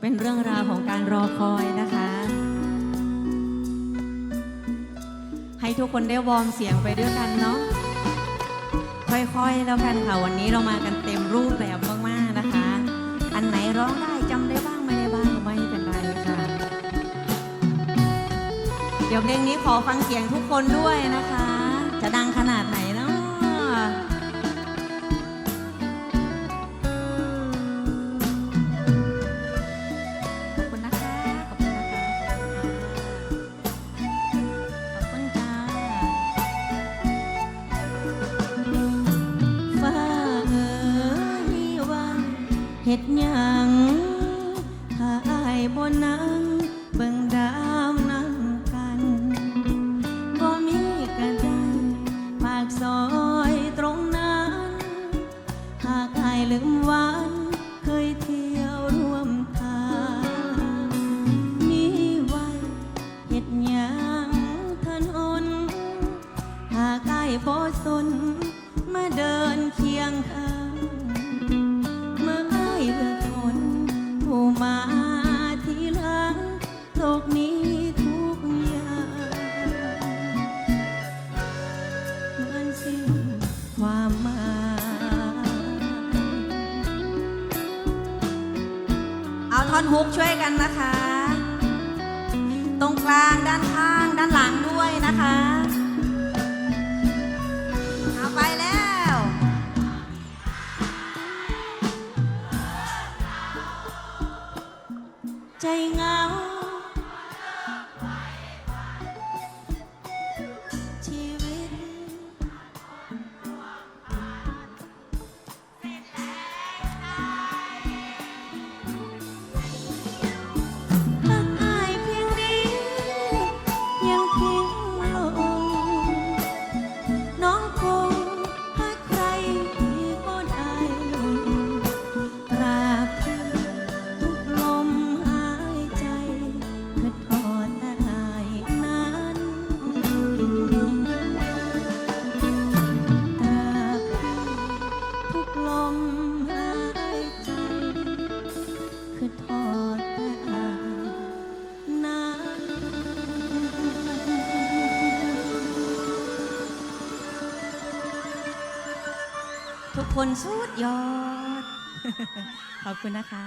เป็นเรื่องราวของการรอคอยนะคะ ให้ทุกคนได้วอร์มเสียงไปด้วยกันเนาะค่อยๆแล้วกันค่ะวันนี้เรามากันเต็มรูปแบบมากๆนะคะ อันไหนร้องได้จำได้บ้างไม่ได้บ้างไม่เป็นไรค่ะ เดี๋ยวเพลงนี้ขอฟังเสียงทุกคนด้วยนะคะ จะดังขนาดไหน ฮ็ดหยังถ้าอายบ่นั่งเบิ่งดาวนั่งกันบ่มีกระไดปากซอยตรงนั้น หากอายลืมวันเคยเที่ยวร่วมทางมีไว้เฮ็ดหยังถนนหากใกล้บ่สนมาเดินเคียงข้าง ท่อนฮุกช่วยกันนะคะ ตรงกลางด้านข้างด้านหลังด้วยนะคะ เอาไปแล้ว ใจเหงา ทุกคนสุดยอด ขอบคุณนะคะ